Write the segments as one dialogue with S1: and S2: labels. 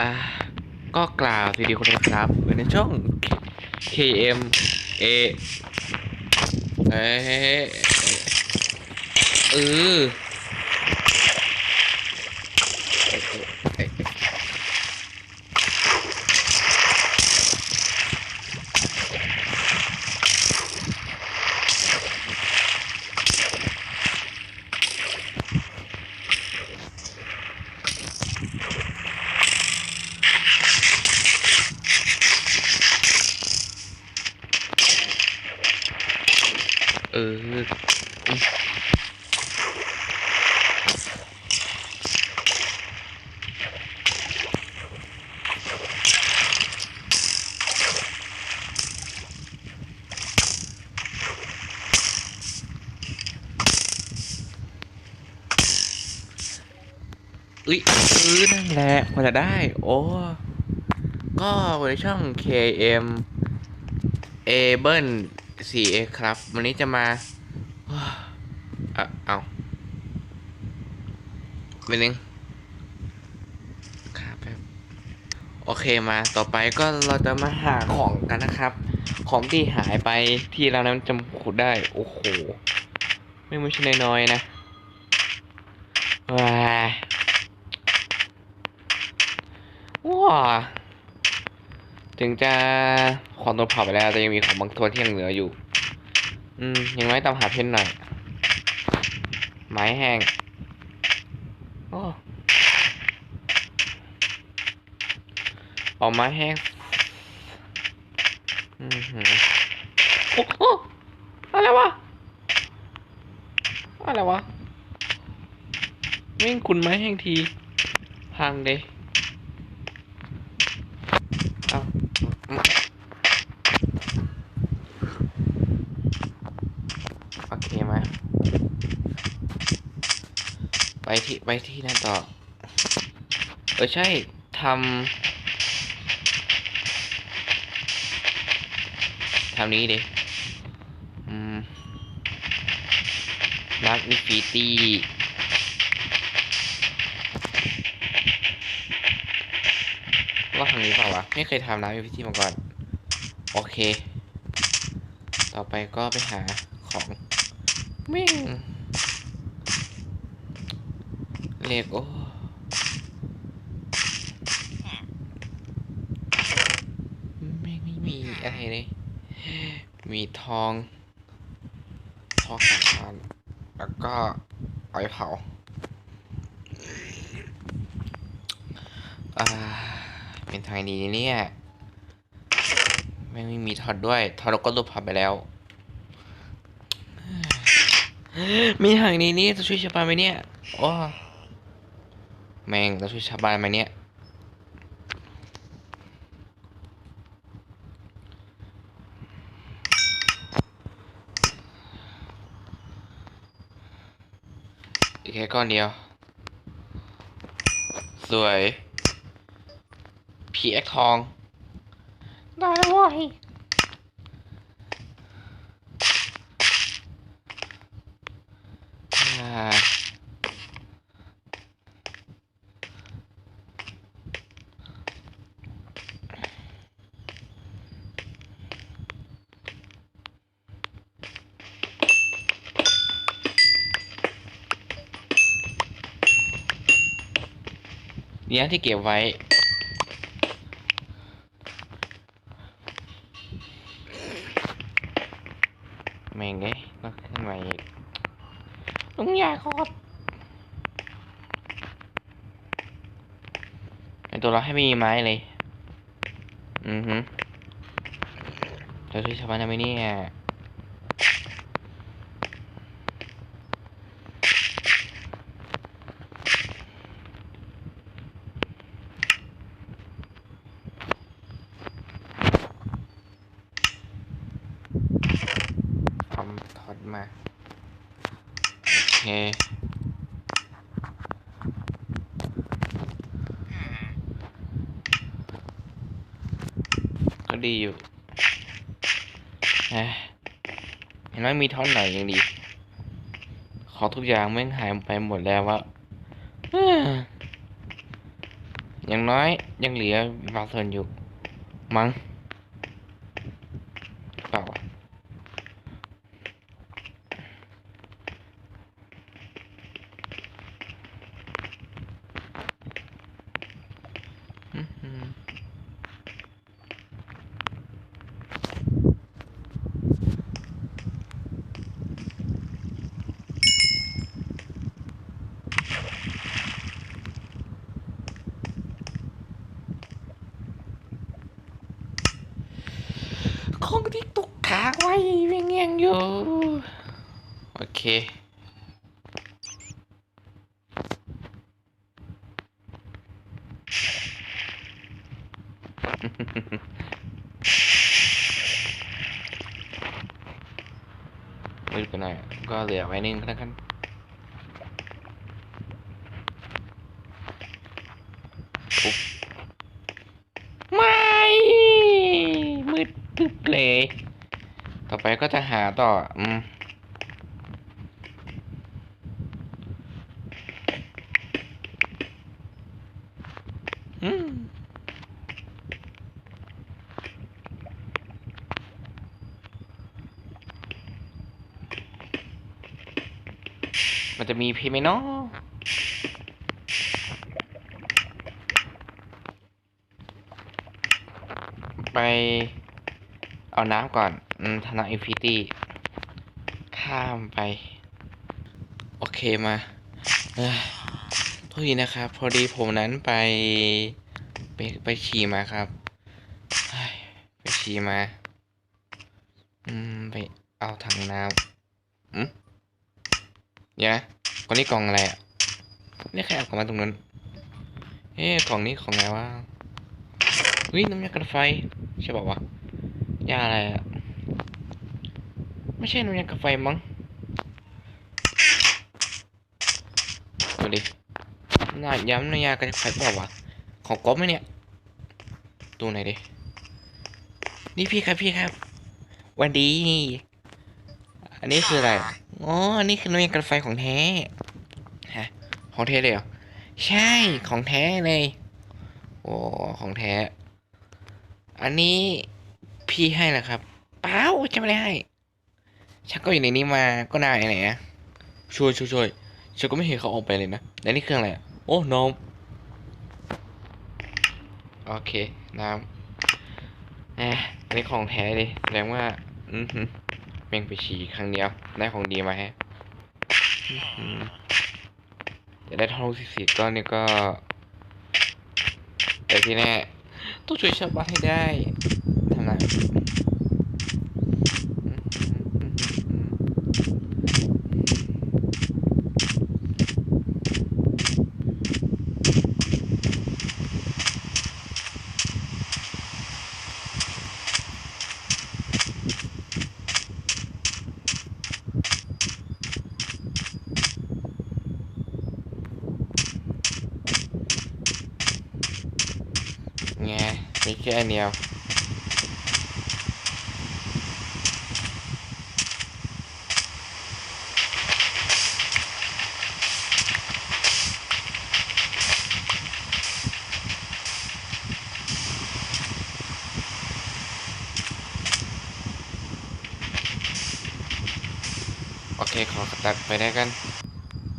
S1: อ่าก็กล่าวสวัสดีคนดูครับอยู่ในช่อง KM A เอ้เออเอ้ยเออ อุ้ยเออนั่นแหละพอจะได้ โอ้ ก็วันนี้ช่อง KM A เบิ้ล 4A ครับ วันนี้จะมาอะเอาเป็นนึงครับโอเคมาต่อไปก็เราจะมาหาของกันนะครับ ของที่หายไปที่เรานั้นจำขุดได้ โอ้โห ไม่ไม่ใช่น้อยๆนะว้า ว้าถึงจะของตัวเผาไปแล้วแต่ยังมีของบางตัวที่ยังเหลืออยู่ อืมยังไว้ตามหาเพชรหน่อย ไม้แห้งโอ้เอาไม้แห้งอืมหือโอ้โหอะไรวะ อะไรวะไม่งคุณไม้แห้งที พังเดย เอาอืมโอเคมาไป ที่ไปที่นั่นต่อ เออใช่ทำทำนี้ดิอืมรักนิฟิตี้ว่าทางนี้เปล่าวะ ไม่เคยทำน้ำยูพิธีมาก่อน โอเค ต่อไปก็ไปหาของแม่ง เลโก้แม่งไม่มีอะไรเลย มีทอง ทองสำคัญแล้วก็เอเผาอ่าเป็นทางดีนะเนี่ยแม่งไม่มีทอดด้วย ทอดเราก็รูปพับไปแล้ว มีทางนี้นี่จะช่วยชาวบ้านไหมเนี่ย โอ้ แม่งจะช่วยชาวบ้านไหมเนี่ยอีกแค่ก้อนเดียว สวย พีเอ็กทอง ได้เว้ย เนี้ยที่เก็บไว้ แม่งเอ้ยต้องขึ้นมาอีกลุงยาโคตรไอตัวเราให้ไม่มีไม้เลย อือฮึจะช่วยชาวบ้านได้ไมเนี่ยทำถอด มาโอเคก็ดีอยู่เอ้ยเห็นไหมมีท่อนไหนยังดี ขอทุกอย่างแม่งหายไปหมดแล้ววะอยอย่างน้อยยังเหลือบางส่วนอยู่มั้งเปล่าวะอืมอืมของที่ตกค้างไว้ยังยัง อยู่ โอเค มืดไปหน่อย ก็เหลือไว้นึงแล้วกันอุ๊บไม่มืดตึ๊บเลย ต่อไปก็จะหาต่อ อืมมันจะมีเพย์ไหมเนาะไปเอาน้ำก่อน ธนาอินฟิตี้ข้ามไป โอเคมาเอ้ยโทษทีนะครับ พอดีผมนั้นไปไปไปฉี่มาครับ ไปฉี่มา อืม ไปเอาถังน้ำอืมเดี๋ยวนะกล่องนี้กล่องอะไรอะนี่ใครเอากล่องมาตรงนั้น เอ๊ะกล่องนี้ของอะไรวะเฮ้ยน้ำยากันไฟใช่ป่าวะยาอะไรอะ ไม่ใช่น้ำยากันไฟมั้งดูดิน่าย้ำน้ำยากันไฟเปล่าวะของก๊อฟไหมเนี่ยดูหน่อยดินี่พี่ครับพี่ครับ วันดี อันนี้คืออะไร อ๋อ อันนี้คือน้ำยากันไฟของแท้ ฮะ ของแท้เลยเหรอ ใช่ ของแท้เลย โอ้ ของแท้ อันนี้พี่ให้เหรอครับ เปล่าจะไม่ได้ให้ ชักก็อยู่ในนี้มาก็นานไหนอะช่วยช่วยช่วยฉันก็ไม่เห็นเขาออกไปเลยนะแล้วนี่เครื่องอะไรอะโอ้นมโอเคน้ำแอะอันนี้ของแท้เลยแสดงว่าอือหือแม่งไปฉี่ครั้งเดียวได้ของดีมาแฮะอื้อหือจะได้ทองสิบสี่ก้อนนี่ก็แต่ที่แน่ต้องช่วยชาวบ้านให้ได้ทำไงไงมี แค่อันเดียวโอเค ขอตัดไปได้กัน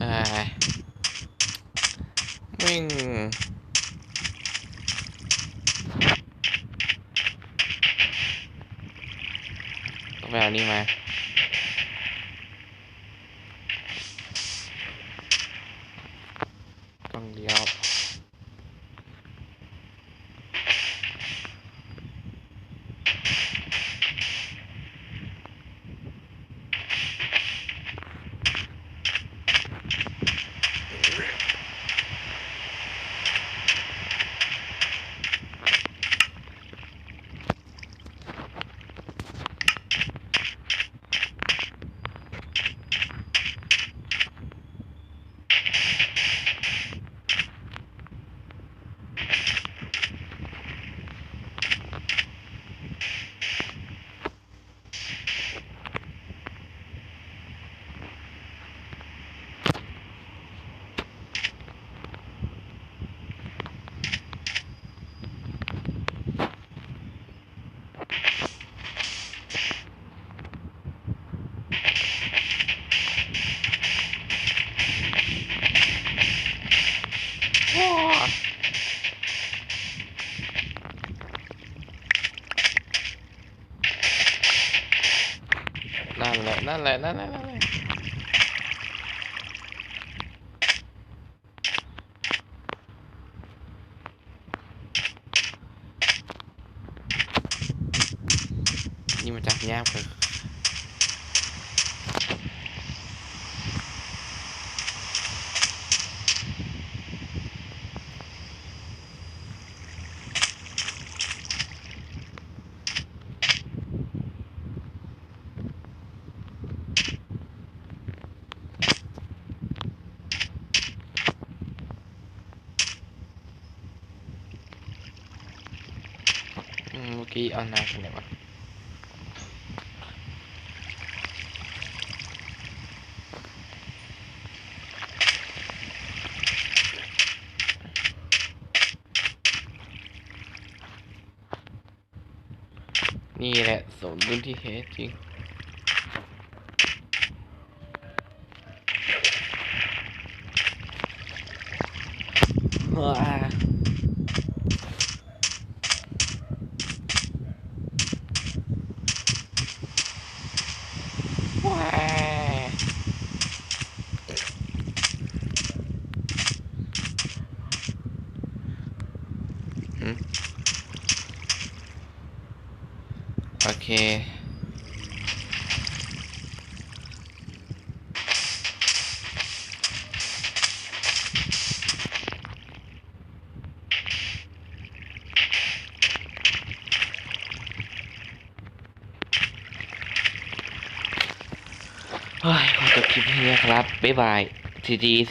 S1: อ่าวิ่ง ต้องไปเอานี่มา ต้องเลี้ยว โนั่นแหละนั่นแหละนั่นแหละนี่มันจับยากเลย กี้เอาน้ำไปไหนวะนี่แหละสมดุลที่แท้จริงว้าว้าหืม โอเค เฮ้ยขอจบคลิปแค่นี้ครับ บ๊ายบายซีจี